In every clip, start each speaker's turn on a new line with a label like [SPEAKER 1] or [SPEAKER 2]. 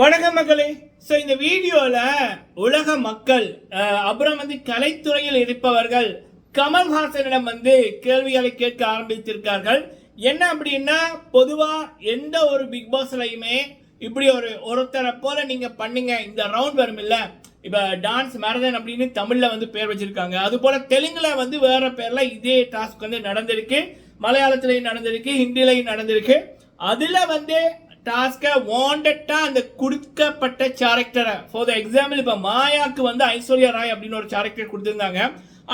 [SPEAKER 1] வணக்கம் மக்களே. ஸோ இந்த வீடியோவில் உலக மக்கள் அப்புறம் வந்து கலைத்துறையில் இருப்பவர்கள் கமல்ஹாசனிடம் வந்து கேள்விகளை கேட்க ஆரம்பித்திருக்கார்கள். என்ன அப்படின்னா பொதுவாக எந்த ஒரு பிக் பாஸ்லையுமே இப்படி ஒரு ஒருத்தரை போல நீங்கள் பண்ணுங்க இந்த ரவுண்ட் வரும் இல்லை. இப்போ டான்ஸ் மேரதன் அப்படின்னு தமிழில் வந்து பேர் வச்சுருக்காங்க. அதுபோல் தெலுங்கில் வந்து வேறு பேரில் இதே டாஸ்க் வந்து நடந்திருக்கு. மலையாளத்துலேயும் நடந்திருக்கு ஹிந்திலையும் நடந்திருக்கு. அதில் வந்து டாஸ்கை வாண்டட்டாக அந்த கொடுக்கப்பட்ட கேரக்டரை ஃபார் த எக்ஸாம்பிள் இப்போ மாயாவுக்கு வந்து ஐஸ்வர்யா ராய் அப்படின்னு ஒரு கேரக்டர் கொடுத்துருந்தாங்க.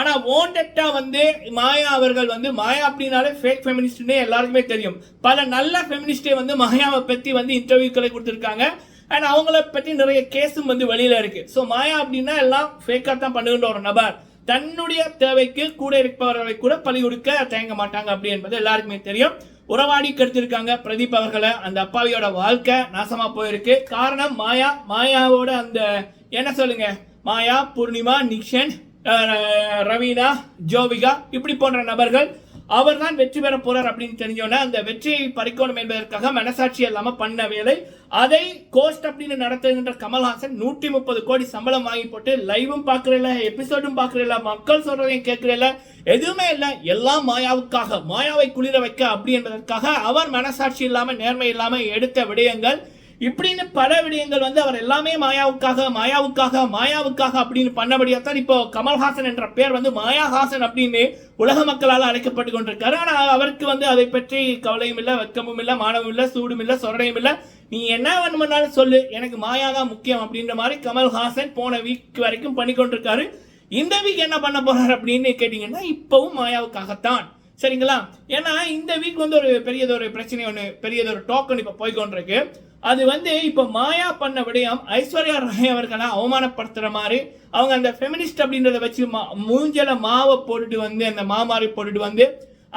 [SPEAKER 1] ஆனால் வாண்டட்டாக வந்து மாயா அவர்கள் வந்து மாயா அப்படின்னாலே ஃபேக் ஃபெமினிஸ்ட்னே எல்லாருக்குமே தெரியும். பல நல்ல ஃபெமினிஸ்டே வந்து மாயாவை பற்றி வந்து இன்டர்வியூக்களை கொடுத்துருக்காங்க. அண்ட் அவங்கள பற்றி நிறைய கேஸும் வந்து வெளியில் இருக்குது ஸோ மாயா அப்படின்னா எல்லாம் ஃபேக்காக தான் பண்ணுகின்ற ஒரு நபர். தன்னுடைய தேவைக்கு கூட இருப்பவர்களை கூட பழி கொடுக்க தயங்க மாட்டாங்க அப்படி என்பது எல்லாருக்குமே தெரியும். உறவாடி கெடுத்திருக்காங்க பிரதீப் அவர்களை. அந்த அப்பாவியோட வாழ்க்கை நாசமா போயிருக்கு. காரணம் மாயா. மாயாவோட அந்த என்ன சொல்லுங்க? மாயா பூர்ணிமா நிக்ஷன் ரவீனா ஜோவிகா இப்படி போன்ற நபர்கள் அவர் தான் வெற்றி பெற போறார் அப்படின்னு தெரிஞ்சோன்னா அந்த வெற்றியை பறிக்கணும் என்பதற்காக மனசாட்சி இல்லாம பண்ண வேலை. அதை கோஸ்ட் அப்படின்னு நடத்துகின்ற கமல்ஹாசன் நூற்றி முப்பது கோடி சம்பளம் வாங்கி போட்டு லைவும் பார்க்கறல எபிசோடும் பார்க்கறல மக்கள் சொல்றதையும் கேட்கறல எதுவுமே இல்லை. எல்லாம் மாயாவுக்காக மாயாவை குளிர வைக்க அப்படி என்பதற்காக அவர் மனசாட்சி இல்லாம நேர்மை இல்லாம எடுத்த விடயங்கள். இப்படின்னு பல விடயங்கள் வந்து அவர் எல்லாமே மாயாவுக்காக மாயாவுக்காக மாயாவுக்காக அப்படின்னு பண்ணபடியா தான் இப்போ கமல்ஹாசன் என்ற பேர் வந்து மாயாஹாசன் அப்படின்னு உலக மக்களால் அழைக்கப்பட்டு கொண்டிருக்காரு. ஆனால் அவருக்கு வந்து அதை பற்றி கவலையும் இல்லை வெக்கமும் இல்லை மானமும் இல்லை சூடும் இல்லை சொரடையும் இல்லை. நீ என்ன வேணுமென்னாலும் சொல்லு எனக்கு மாயா தான் முக்கியம் அப்படின்ற மாதிரி கமல்ஹாசன் போன வீக் வரைக்கும் பண்ணி கொண்டிருக்காரு. இந்த வீக் என்ன பண்ண போறார் அப்படின்னு கேட்டிங்கன்னா இப்போவும் மாயாவுக்காகத்தான். சரிங்களா? ஏன்னா இந்த வீக் வந்து ஒரு பெரியதொரு பிரச்சனை ஒன்று பெரியதொரு டோக்கன் இப்போ போய்கொண்டிருக்கு அது வந்து இப்போ மாயா பண்ண விடயம் ஐஸ்வர்யா ராய் அவர்களை அவமானப்படுத்துகிற மாதிரி அவங்க அந்த ஃபெமினிஸ்ட் அப்படின்றத வச்சு மா மூஞ்சல மாவை போட்டுட்டு வந்து அந்த மாமாரி போட்டுட்டு வந்து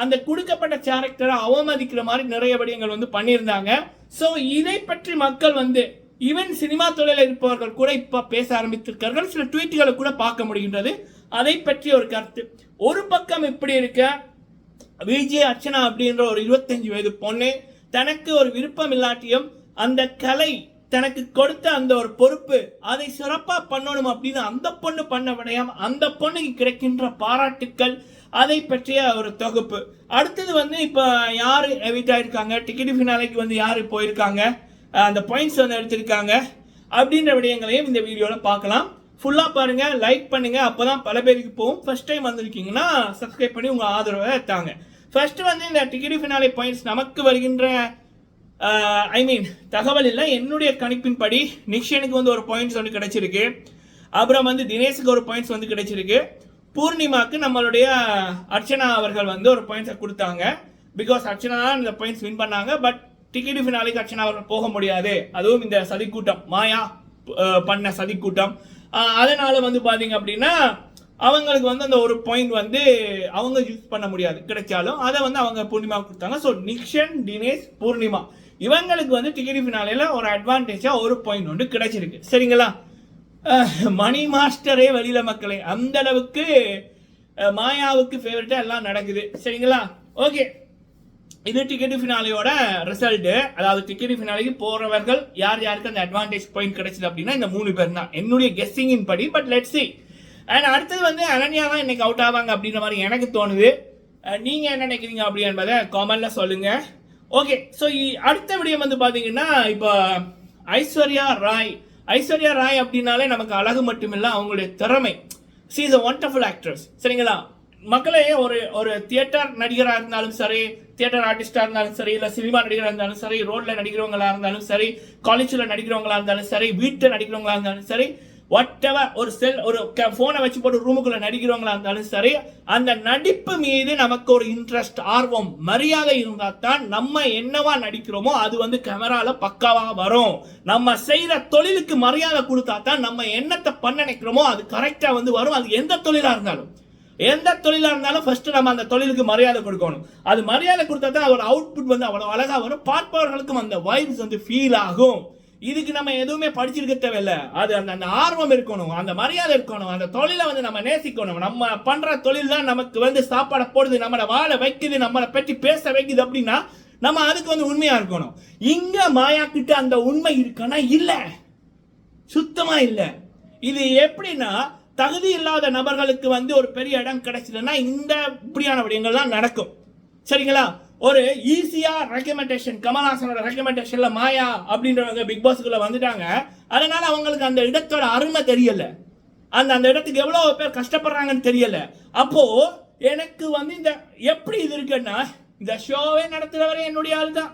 [SPEAKER 1] அந்த கொடுக்கப்பட்ட கேரக்டரை அவமதிக்கிற மாதிரி நிறைய விடயங்கள் வந்து பண்ணியிருந்தாங்க. ஸோ இதை பற்றி மக்கள் வந்து ஈவன் சினிமா தொழிலில் இருப்பவர்கள் கூட இப்போ பேச ஆரம்பித்திருக்கார்கள் சில ட்வீட்டுகளை கூட பார்க்க முடிகின்றது. அதை பற்றி ஒரு கருத்து. ஒரு பக்கம் இப்படி இருக்க விஜய் அர்ச்சனா அப்படின்ற ஒரு இருபத்தஞ்சு வயது பொண்ணு தனக்கு ஒரு விருப்பம் இல்லாட்டியும் அந்த கலை தனக்கு கொடுத்த அந்த ஒரு பொறுப்பு அதை சிறப்பா பண்ணணும் அப்படின்னு அந்த பொண்ணு பண்ண விடயம் அந்த பொண்ணுக்கு கிடைக்கின்ற பாராட்டுக்கள் அதை பற்றிய ஒரு தொகுப்பு. அடுத்தது வந்து இப்போ யார் எவிட் ஆயிருக்காங்க? டிக்கெட் ஃபினாலைக்கு வந்து யார் போயிருக்காங்க? அந்த பாயிண்ட்ஸ் வந்து எடுத்திருக்காங்க. அப்படின்ற விடயங்களையும் இந்த வீடியோவில் பார்க்கலாம். ஃபுல்லாக பாருங்கள் லைக் பண்ணுங்கள் அப்போ தான் பல பேருக்கு போகும். ஃபர்ஸ்ட் டைம் வந்திருக்கீங்கன்னா சப்ஸ்கிரைப் பண்ணி உங்கள் ஆதரவை தாங்க. ஃபர்ஸ்ட் வந்து இந்த டிக்கெட் ஃபினாலே பாயிண்ட்ஸ் நமக்கு வருகின்ற ஐ மீன் தகவல் இல்லை. என்னுடைய கணிப்பின்படி நிக்ஷனுக்கு வந்து ஒரு பாயிண்ட்ஸ் வந்து கிடைச்சிருக்கு. அப்புறம் வந்து தினேஷுக்கு ஒரு பாயிண்ட்ஸ் வந்து கிடைச்சிருக்கு. பூர்ணிமாக்கு நம்மளுடைய அர்ச்சனா அவர்கள் வந்து ஒரு பாயிண்ட்ஸை கொடுத்தாங்க. பிகாஸ் அர்ச்சனா தான் இந்த பாயிண்ட்ஸ் வின் பண்ணாங்க பட் டிக்கெட் ஃபினாலிக்கு அர்ச்சனா அவர்கள் போக முடியாது. அதுவும் இந்த சதிக்கூட்டம் மாயா பண்ண சதிக்கூட்டம். கூட்டம் அதனால வந்து பார்த்தீங்க அப்படின்னா அவங்களுக்கு வந்து அந்த ஒரு பாயிண்ட் வந்து அவங்க யூஸ் பண்ண முடியாது. கிடைச்சாலும் அதை வந்து அவங்க பூர்ணிமா கொடுத்தாங்க. ஸோ நிக்ஷன் தினேஷ் பூர்ணிமா. இவங்களுக்கு வந்து டிக்கெட் ஃபினாலேல ஒரு அட்வான்டேஜாக ஒரு பாயிண்ட் ஒன்று கிடைச்சிருக்கு. சரிங்களா? மணி மாஸ்டரே வெளியில மக்களே அந்த அளவுக்கு மாயாவுக்கு ஃபேவரட்டாக எல்லாம் நடக்குது. சரிங்களா? ஓகே இது டிக்கெட் ஃபினாலியோட ரிசல்ட்டு அதாவது டிக்கெட் ஃபினாலிக்கு போகிறவர்கள் யார் யாருக்கு அந்த அட்வான்டேஜ் பாயிண்ட் கிடைச்சது அப்படின்னா இந்த மூணு பேர் தான். என்னுடைய கெஸ்ஸிங்கின் படி பட் லெட் சி அண்ட் அடுத்தது வந்து அனன்யா தான் இன்னைக்கு அவுட் ஆவாங்க அப்படின்ற மாதிரி எனக்கு தோணுது. நீங்கள் என்ன நினைக்கிறீங்க அப்படி என்பதை காமெண்ட்ல சொல்லுங்கள் ஓகே ஸோ அடுத்த விடயம் வந்து பார்த்தீங்கன்னா இப்போ ஐஸ்வர்யா ராய். ஐஸ்வர்யா ராய் அப்படின்னாலே நமக்கு அழகு மட்டுமில்லை அவங்களுடைய திறமை. She is a wonderful actress சரிங்களா? மக்களே ஒரு ஒரு தியேட்டர் நடிகராக இருந்தாலும் சரி தியேட்டர் ஆர்டிஸ்டாக இருந்தாலும் சரி இல்லை சினிமா நடிகராக இருந்தாலும் சரி ரோட்டில் நடிக்கிறவங்களாக இருந்தாலும் சரி காலேஜில் நடிக்கிறவங்களா இருந்தாலும் சரி வீட்டில் நடிக்கிறவங்களா இருந்தாலும் சரி வாட் ஒரு செல் ஒரு ஃபோனை வச்சு போட்டு ரூமுக்குள்ள நடிக்கிறவங்களா இருந்தாலும் சரி அந்த நடிப்பு மீது நமக்கு ஒரு இன்ட்ரெஸ்ட் ஆர்வம் மரியாதை இருந்தால் தான் நம்ம என்னவா நடிக்கிறோமோ அது வந்து கேமரால பக்காவாக வரும். நம்ம செய்கிற தொழிலுக்கு மரியாதை கொடுத்தா தான் நம்ம என்னத்தை பண்ண நினைக்கிறோமோ அது கரெக்டாக வந்து வரும். அது எந்த தொழிலாக இருந்தாலும். எந்த தொழிலாக இருந்தாலும் ஃபர்ஸ்ட் நம்ம அந்த தொழிலுக்கு மரியாதை கொடுக்கணும். அது மரியாதை கொடுத்தா தான் அதோட அவுட்புட் வந்து அவ்வளோ அழகாக வரும். பார்ப்பவர்களுக்கும் அந்த வைப்ஸ் வந்து ஃபீல் ஆகும். இதுக்கு நம்ம எதுவுமே படிச்சிருக்க தேவையில்ல. அது அந்த அந்த ஆர்வம் இருக்கணும் அந்த மரியாதை இருக்கணும் அந்த தொழிலை வந்து நம்ம நேசிக்கணும். நம்ம பண்ற தொழில் தான் நமக்கு வந்து சாப்பாடை போடுது நம்மளை வாழ வைக்குது நம்மளை பற்றி பேச வைக்குது அப்படின்னா நம்ம அதுக்கு வந்து உண்மையா இருக்கணும். இங்க மாயா கிட்ட அந்த உண்மை இருக்கனா இல்லை. சுத்தமா இல்லை. இது எப்படின்னா தகுதி இல்லாத நபர்களுக்கு வந்து ஒரு பெரிய இடம் கிடைச்சதுன்னா இந்த இப்படியான விடயங்கள்லாம் நடக்கும். சரிங்களா? ஒரு ஈஸியா ரெக்கமெண்டேஷன் கமல்ஹாசனோட ரெக்கமெண்டேஷன்ல மாயா அப்படின்றவங்க பிக் பாஸ்க்குள்ள வந்துட்டாங்க. அதனால அவங்களுக்கு அந்த இடத்தோட அருமை தெரியல. அந்த அந்த இடத்துக்கு எவ்வளோ பேர் கஷ்டப்படுறாங்கன்னு தெரியல. அப்போ எனக்கு வந்து இந்த எப்படி இது இருக்குன்னா இந்த ஷோவே நடத்துகிறவரே என்னுடைய ஆள் தான்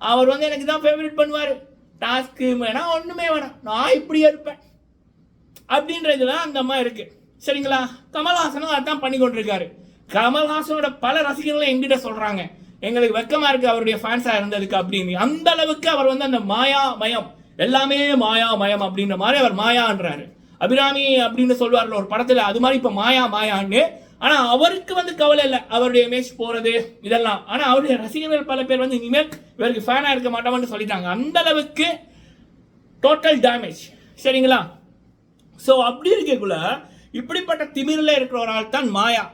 [SPEAKER 1] அவர் வந்து எனக்கு தான் ஃபேவரட் பண்ணுவார். டாஸ்க்கு வேணாம் ஒன்றுமே வேணாம் நான் இப்படியே இருப்பேன். அப்படின்றது தான் அந்த மாதிரி இருக்கு. சரிங்களா? கமல்ஹாசனும் அதான் பண்ணி கொண்டிருக்காரு. கமல்ஹாசனோட பல ரசிகர்களும் எங்கிட்ட சொல்கிறாங்க எங்களுக்கு வெக்கமா இருக்கு அவருடைய ஃபேன்ஸா இருந்ததுக்கு அப்படின்னு. அந்த அளவுக்கு அவர் வந்து அந்த மாயா மயம் எல்லாமே மாயா மயம் அப்படின்ற மாதிரி அவர் மாயான்றாரு. அபிராமி அப்படின்னு சொல்லுவார்ல ஒரு படத்துல அது மாதிரி இப்ப மாயா மாயான்னு. ஆனால் அவருக்கு வந்து கவலை இல்லை. அவருடைய இமேஜ் போகிறது இதெல்லாம். ஆனால் அவருடைய ரசிகர்கள் பல பேர் வந்து இனிமேல் இவருக்கு ஃபேனாக இருக்க மாட்டோம்னு சொல்லிட்டாங்க. அந்த அளவுக்கு டோட்டல் டேமேஜ் சரிங்களா? ஸோ அப்படி இருக்கக்குள்ள இப்படிப்பட்ட திமிரில் இருக்கிற ஒரு ஆள் தான் மாயா.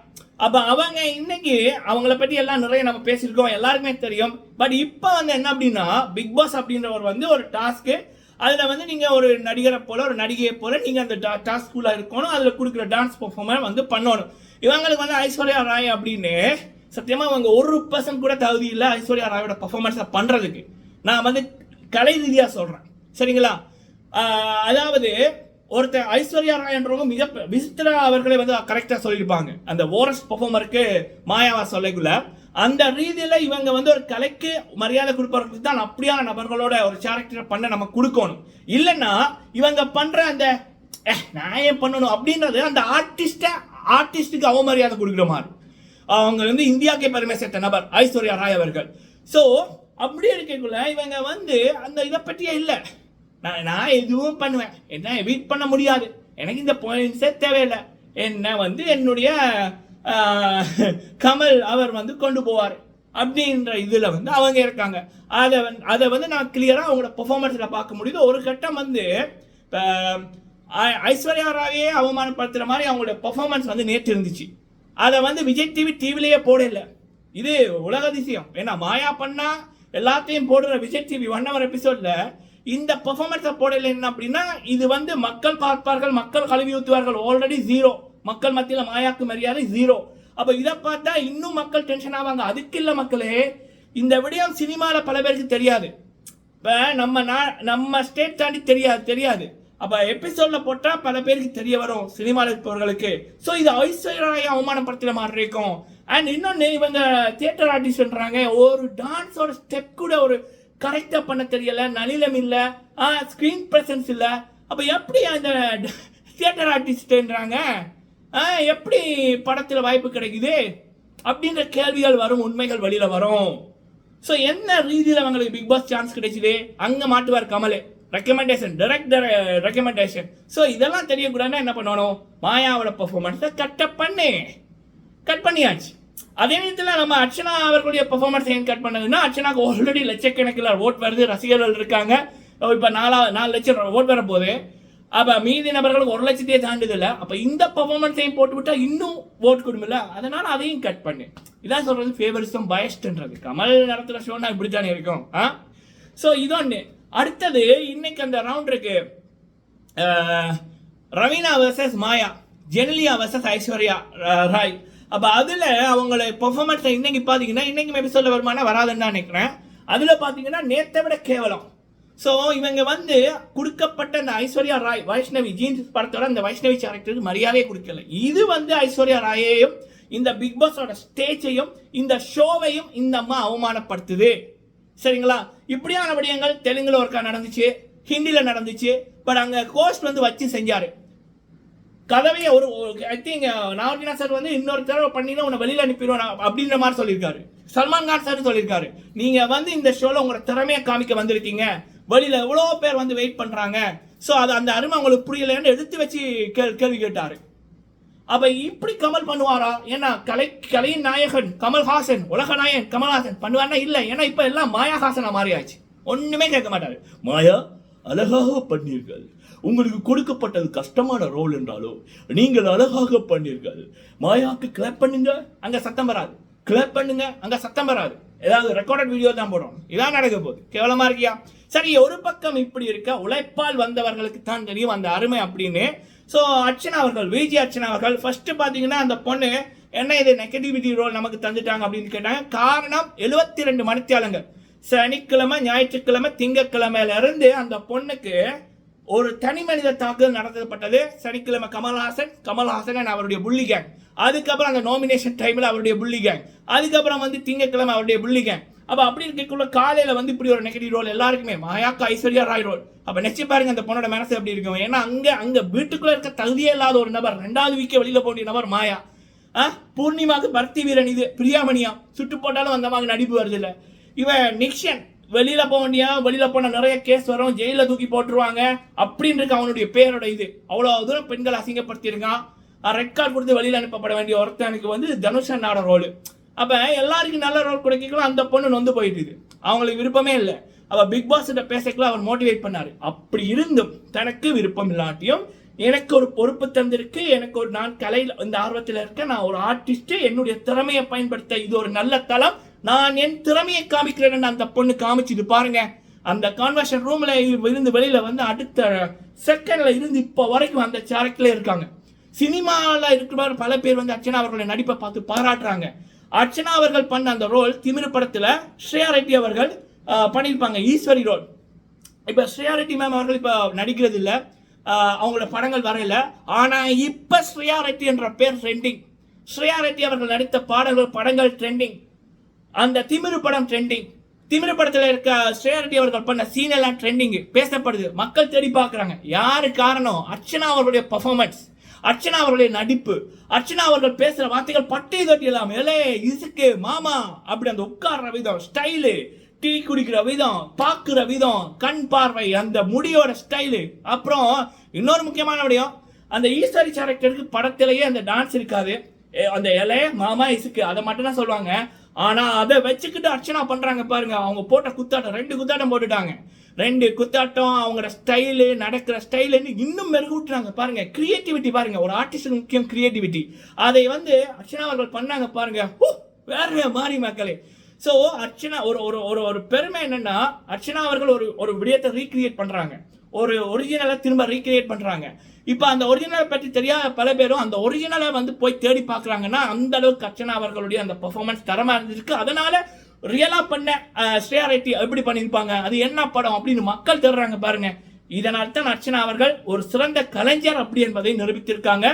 [SPEAKER 1] அப்போ அவங்க இன்னைக்கு அவங்கள பற்றி எல்லாம் நிறைய நம்ம பேசியிருக்கோம் எல்லாருக்குமே தெரியும். பட் இப்போ வந்து என்ன அப்படின்னா பிக் பாஸ் அப்படின்றவர் வந்து ஒரு டாஸ்க்கு அதில் வந்து நீங்கள் ஒரு நடிகரை போல ஒரு நடிகையை போல நீங்கள் அந்த டா டாஸ்க்குள்ளே இருக்கணும் அதில் கொடுக்குற டான்ஸ் பர்ஃபார்மன்ஸ் வந்து பண்ணணும். இவங்களுக்கு வந்து ஐஸ்வர்யா ராய் அப்படின்னு சத்தியமாக அவங்க ஒரு பர்சன்ட் கூட தகுதி இல்லை ஐஸ்வர்யா ராயோட பர்ஃபார்மன்ஸை பண்ணுறதுக்கு நான் வந்து கலை ரீதியாக சொல்கிறேன் சரிங்களா? அதாவது ஒருத்தர் ஐஸ்வர்யா ராய் என்றவங்க மிக விசித்ரா அவர்களே வந்து கரெக்டாக சொல்லியிருப்பாங்க. அந்த ஓரஸ் பர்ஃபார்மருக்கு மாயாவா சொல்லக்குள்ள அந்த ரீதியில் இவங்க வந்து ஒரு கலைக்கு மரியாதை கொடுப்பவர்களுக்கு தான் அப்படியான நபர்களோட ஒரு கேரக்டரை பண்ண நம்ம கொடுக்கணும். இல்லைன்னா இவங்க பண்ணுற அந்த "ஏ, நான் ஏன் பண்ணணும்? அப்படின்றது அந்த ஆர்டிஸ்ட்டை ஆர்டிஸ்ட்டுக்கு அவமரியாதை கொடுக்குற மாதிரி. அவங்க வந்து இந்தியாவுக்கே பெருமை சேர்த்த நபர் ஐஸ்வர்யா ராய் அவர்கள். ஸோ அப்படி இருக்கக்குள்ள இவங்க வந்து அந்த இதை பற்றியே இல்லை. நான் நான் எதுவும் பண்ணுவேன். என்ன எவிட் பண்ண முடியாது. எனக்கு இந்த பாயிண்ட்ஸே தேவையில்லை. என்ன வந்து என்னுடைய கமல் அவர் வந்து கொண்டு போவார். அப்படின்ற இதில் வந்து அவங்க இருக்காங்க. அதை வந்து அதை வந்து நான் கிளியராக அவங்களோட பெர்ஃபார்மன்ஸில் பார்க்க முடியுது. ஒரு கட்டம் வந்து இப்போ ஐஸ்வர்யா ராவையே அவமானப்படுத்துகிற மாதிரி அவங்களோட பெர்ஃபார்மன்ஸ் வந்து நேற்று இருந்துச்சு. அதை வந்து விஜய் டிவி டிவிலேயே போடல. இது உலக அதிசயம். ஏன்னா மாயா பண்ணால் எல்லாத்தையும் போடுற விஜய் டிவி ஒன் ஹவர் எபிசோடில் இந்த பெர்ஃபார்மன்ஸை போடல என்ன அப்படின்னா இது வந்து மக்கள் பார்ப்பார்கள் மக்கள் கழுவி ஊற்றுவார்கள் ஆல்ரெடி ஜீரோ மக்கள் மத்தியில் மாயாக்கு மரியாதை ஜீரோ அப்போ இதை பார்த்தா இன்னும் மக்கள் டென்ஷன் ஆவாங்க. அதுக்கு இல்லை மக்களே இந்த விடயம் சினிமாவில் பல பேருக்கு தெரியாது. இப்போ நம்ம நான் நம்ம ஸ்டேட் தாண்டி தெரியாது தெரியாது. அப்போ எபிசோடில் போட்டால் பல பேருக்கு தெரிய வரும் சினிமாவில் இருப்பவர்களுக்கு. ஸோ இது ஐஸ்வர்யாயை அவமானப்படுத்துகிற மாதிரி இருக்கும். அண்ட் இன்னொன்று இவங்க தியேட்டர் ஆர்டிஸ்ட்ன்றாங்க ஒரு டான்ஸோட ஸ்டெப் கூட ஒரு கரெக்டாக பண்ண தெரியல நளினம் இல்லை ஸ்க்ரீன் ப்ரெசன்ஸ் இல்லை. அப்போ எப்படி அந்த தியேட்டர் ஆர்டிஸ்ட்ன்றாங்க எப்படி படத்தில் வாய்ப்பு கிடைக்குது? அப்படின்ற கேள்விகள் வரும் உண்மைகள் வெளியில் வரும். ஸோ என்ன ரீதியில் அவங்களுக்கு பிக் பாஸ் சான்ஸ் கிடைச்சிது? அங்கே மாட்டுவார் கமலே. ரெக்கமெண்டேஷன் டைரக்ட் ரெக்கமெண்டேஷன் ஸோ இதெல்லாம் தெரியக்கூடாதுன்னா என்ன பண்ணணும்? மாயாவோட பர்ஃபார்மன்ஸை கட்டப் பண்ணு. கட் பண்ணியாச்சு. அதே நேரத்தில் நம்ம அர்ச்சனா அவர்களுடைய பெர்ஃபார்மன்ஸ் ஏன் கட் பண்ணதுன்னா அர்ச்சனாக்கு ஆல்ரெடி லட்சக்கணக்கில் ஓட் வருது ரசிகர்கள் இருக்காங்க. இப்போ நாலா நாலு லட்சம் ஓட் வர போது அப்போ மீதி நபர்களுக்கு ஒரு லட்சத்தையே தாண்டுதில்ல அப்போ இந்த பர்ஃபார்மன்ஸையும் போட்டு விட்டால் இன்னும் ஓட் கொடுமில்ல அதனால் அதையும் கட் பண்ணு. இதான் சொல்கிறது ஃபேவரிசம் பயஸ்ட்ன்றது கமல் நடத்துகிற ஷோனா இப்படி தானே இருக்கும் ஆ? ஸோ இதொன்று அடுத்தது இன்னைக்கு அந்த ரவுண்ட் இருக்கு. Raveena versus Maya Genelia versus Aishwarya Rai. அப்போ அதில் அவங்கள பெர்ஃபார்மன்ஸை இன்னைக்கு பார்த்தீங்கன்னா இன்னைக்கு சொல்ல வருமானம் வராதுன்னு நான் நினைக்கிறேன். அதில் பார்த்தீங்கன்னா நேற்றை விட கேவலம். ஸோ இவங்க வந்து கொடுக்கப்பட்ட அந்த ஐஸ்வர்யா ராய் வைஷ்ணவி ஜீன்ஸ் படத்தோட அந்த வைஷ்ணவி கேரக்டருக்கு மரியாதையே கொடுக்கல. இது வந்து ஐஸ்வர்யா ராயையும் இந்த பிக் பாஸோட ஸ்டேஜையும் இந்த ஷோவையும் இந்த அம்மா அவமானப்படுத்துது. சரிங்களா? இப்படியான விடயங்கள் தெலுங்குல ஒருக்கா நடந்துச்சு ஹிந்தியில் நடந்துச்சு பட் அங்கே கோஸ்ட் வந்து வச்சு செஞ்சார். கதவையை ஒரு ஐ திங்க் நாகார்ஜுனா சார் வந்து இன்னொரு தடவை பண்ணினா உன்னை வெளியில் அனுப்பிடுவோம் அப்படின்ற மாதிரி சொல்லியிருக்காரு. சல்மான் கான் சார் சொல்லியிருக்காரு. நீங்கள் வந்து இந்த ஷோவில் உங்களோட திறமையை காமிக்க வந்திருக்கீங்க. வெளியில் எவ்வளோ பேர் வந்து வெயிட் பண்ணுறாங்க ஸோ அது அந்த அருமை அவங்களுக்கு புரியலைன்னு எடுத்து வச்சு கேள் கேள்வி கேட்டார். அப்போ இப்படி கமல் பண்ணுவாரா? ஏன்னா கலை கலையின் நாயகன் கமல்ஹாசன் உலக நாயகன் கமல்ஹாசன் பண்ணுவார்னா இல்லை. ஏன்னா இப்போ எல்லாம் மாயாஹாசனாக மாறியாச்சு. ஒன்றுமே கேட்க மாட்டார். மாயா அழகாக பண்ணியிருக்காரு. உங்களுக்கு கொடுக்கப்பட்டது கஷ்டமான ரோல் என்றாலோ நீங்கள் அழகாக பண்ணியிருக்காது மாயாவுக்கு கிளப் பண்ணுங்க அங்க சத்தம் வராது. கிளப் பண்ணுங்க அங்க சத்தம் வராது. ஏதாவது ரெக்கார்டட் வீடியோ தான் போடணும் இதான் நடக்க போகுது. கேவலமா இருக்கியா? சரி ஒரு பக்கம் இப்படி இருக்க உழைப்பால் வந்தவர்களுக்கு தான் தெரியும் அந்த அருமை அப்படின்னு. ஸோ அர்ச்சனா அவர்கள் விஜி அர்ச்சனா அவர்கள் ஃபர்ஸ்ட் பார்த்தீங்கன்னா அந்த பொண்ணு என்ன இது நெகட்டிவிட்டி ரோல் நமக்கு தந்துட்டாங்க அப்படின்னு கேட்டாங்க. காரணம் எழுபத்தி ரெண்டு மணித்தியாலங்கள். சனிக்கிழமை ஞாயிற்றுக்கிழமை திங்கக்கிழமையில இருந்து அந்த பொண்ணுக்கு ஒரு தனி மனித தாக்குதல் நடத்தப்பட்டது சனிக்கிழமை கமல்ஹாசன் கமல்ஹாசன் அவருடைய புள்ளி கேங் அதுக்கப்புறம் அந்த நாமினேஷன் டைமில் அவருடைய புள்ளி கேங் அதுக்கப்புறம் வந்து திங்கக்கிழமை அவருடைய புள்ளி கேங் அப்போ அப்படி இருக்கக்குள்ள காலையில் வந்து இப்படி ஒரு நெகட்டிவ் ரோல் எல்லாருக்குமே மாயாக்கா ஐஸ்வர்யா ராய் ரோல் அப்போ நெச்சி பாருங்க அந்த பொண்ணோட மனசு எப்படி இருக்கும். ஏன்னா அங்கே அங்கே வீட்டுக்குள்ளே இருக்க தகுதியே இல்லாத ஒரு நபர் ரெண்டாவது வீக்கே வெளியில் போக நபர் மாயா. ஆ? பூர்ணிமாக்கு பர்த்தி வீரன் இது பிரியாமணியா. சுட்டு போட்டாலும் அந்த மாதிரி நடிப்பு வருது இல்லை. இவன் நிக்ஷன். வெளியில போக வேண்டிய? வெளியில போன நிறைய கேஸ் வரும். ஜெயில தூக்கி போட்டுருவாங்க. அப்படின்னு இருக்கு அவனுடைய பேரோட இது. அவ்வளோ தூரம் பெண்கள் அசிங்கப்படுத்தியிருக்கான். ரெட் கார்டு கொடுத்து வெளியில் அனுப்பப்பட வேண்டிய ஒருத்தனுக்கு வந்து தனுஷ் அண்ணாட ரோல் அப்போ எல்லாருக்கும் நல்ல ரோல் கிடைக்கலாம் அந்த பொண்ணு நொந்து போயிட்டுது அவங்களுக்கு விருப்பமே இல்லை. அவ பிக் பாஸ் கிட்ட பேசக்குள்ள அவர் மோட்டிவேட் பண்ணாரு. அப்படி இருந்தும் தனக்கு விருப்பம் இல்லாட்டியும் எனக்கு ஒரு பொறுப்பு தந்திருக்கு. எனக்கு ஒரு நான் கலையில் இந்த ஆர்வத்தில் இருக்க நான் ஒரு ஆர்டிஸ்ட்டு என்னுடைய திறமையை பயன்படுத்த இது ஒரு நல்ல தளம். நான் என் திறமையை காமிக்கிறேன்னு அந்த பொண்ணு காமிச்சிட்டு பாருங்க. அந்த கான்வர்ஷன் ரூம்ல இருந்து வெளியில வந்து அடுத்த செகண்ட்ல இருந்து இப்போ வரைக்கும் அந்த சாரக்கில் இருக்காங்க. சினிமாவில் இருக்கிற பல பேர் வந்து அர்ச்சனா அவர்களுடைய நடிப்பை பார்த்து பாராட்டுறாங்க. அர்ச்சனா அவர்கள் பண்ண அந்த ரோல் திமிரு படத்தில் ஸ்ரேயா ரெட்டி அவர்கள் பண்ணியிருப்பாங்க. ஈஸ்வரி ரோல் இப்போ ஸ்ரேயா ரெட்டி மேம் அவர்கள் இப்போ நடிக்கிறது இல்லை. அவங்களோட படங்கள் வரையில ஆனால் இப்போ ஸ்ரேயா ரெட்டி என்ற பேர் ட்ரெண்டிங் ஸ்ரேயா ரெட்டி அவர்கள் நடித்த பாடல்கள் படங்கள் ட்ரெண்டிங் அந்த திமிரு படம் ட்ரெண்டிங் திமிரு படத்தில் இருக்க ஸ்ரேயா அவர்கள் பண்ண சீன் எல்லாம் ட்ரெண்டிங் பேசப்படுது. மக்கள் தேடி பார்க்குறாங்க. யாரு காரணம்? அர்ச்சனா அவர்களுடைய பர்ஃபார்மன்ஸ் அர்ச்சனா அவர்களுடைய நடிப்பு. அர்ச்சனா அவர்கள் பேசுகிற வார்த்தைகள் பட்டை தொட்டி இல்லாமல் ஏலே இசுக்கு மாமா அப்படி அந்த உட்கார்ற விதம் ஸ்டைலு டீ குடிக்கிற விதம் பார்க்குற விதம் கண் பார்வை அந்த முடியோட ஸ்டைலு அப்புறம் இன்னொரு முக்கியமான விடயம் அந்த ஈஸ்வரி கேரக்டருக்கு படத்திலேயே அந்த டான்ஸ் இருக்காது. அந்த இலைய மாமா இசுக்கு அதை மட்டும் தான் சொல்லுவாங்க. ஆனால் அதை வச்சுக்கிட்டு அர்ச்சனா பண்ணுறாங்க பாருங்க. அவங்க போட்ட குத்தாட்டம் ரெண்டு குத்தாட்டம் போட்டுட்டாங்க. ரெண்டு குத்தாட்டம் அவங்களோட ஸ்டைலு நடக்கிற ஸ்டைலுன்னு இன்னும் மெருகூட்டுறாங்க பாருங்க கிரியேட்டிவிட்டி பாருங்க. ஒரு ஆர்டிஸ்ட் முக்கியம் கிரியேட்டிவிட்டி அதை வந்து அர்ச்சனா அவர்கள் பண்ணாங்க பாருங்க. ஹூ, வேற மாதிரி மக்களே. ஸோ அர்ச்சனா ஒரு ஒரு ஒரு ஒரு பெருமை என்னன்னா அர்ச்சனா அவர்கள் ஒரு ஒரு விடயத்தை ரீக்ரியேட் பண்ணுறாங்க ஒரு ஒரிஜினலை திரும்ப ரீக்ரியேட் பண்ணுறாங்க இப்போ அந்த ஒரிஜினலை பற்றி தெரியாத பல பேரும் அந்த ஒரிஜினலை வந்து போய் தேடி பார்க்குறாங்கன்னா அந்த அளவுக்கு அர்ச்சனா அவர்களுடைய அந்த பெர்ஃபார்மன்ஸ் தரமாக இருந்திருக்கு. அதனால ரியலாக பண்ண அஹ், ஸ்ரேயா ரெட்டி எப்படி பண்ணியிருப்பாங்க. அது என்ன படம் அப்படின்னு மக்கள் தேடுறாங்க பாருங்க. இதனால் தான் அர்ச்சனா அவர்கள் ஒரு சிறந்த கலைஞர் அப்படி என்பதை நிரூபித்திருக்காங்க.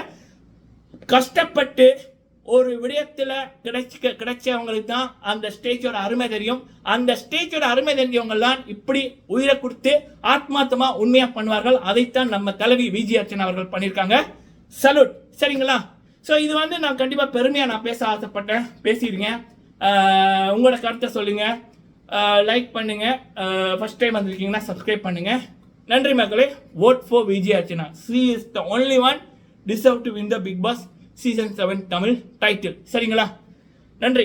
[SPEAKER 1] கஷ்டப்பட்டு ஒரு விடயத்தில் கிடைச்ச கிடைச்சவங்களுக்கு தான் அந்த ஸ்டேஜோட அருமை தெரியும். அந்த ஸ்டேஜோட அருமை தெரிஞ்சவங்கெல்லாம் இப்படி உயிரை கொடுத்து ஆத்மாத்தமாக உண்மையாக பண்ணுவார்கள். அதைத்தான் நம்ம தலைவி விஜி அர்ச்சனா அவர்கள் பண்ணியிருக்காங்க. சலூட் சரிங்களா? ஸோ இது வந்து நான் கண்டிப்பாக பெருமையாக நான் பேச ஆசைப்பட்டேன். பேசிடுங்க. உங்களோட கருத்தை சொல்லுங்கள் லைக் பண்ணுங்கள் ஃபஸ்ட் டைம் வந்திருக்கீங்கன்னா சப்ஸ்கிரைப் பண்ணுங்கள் நன்றி மக்களே. Vote for Viji Archana she is the only one deserve to win the Bigg Boss season seven Tamil title. சரிங்களா? நன்றி.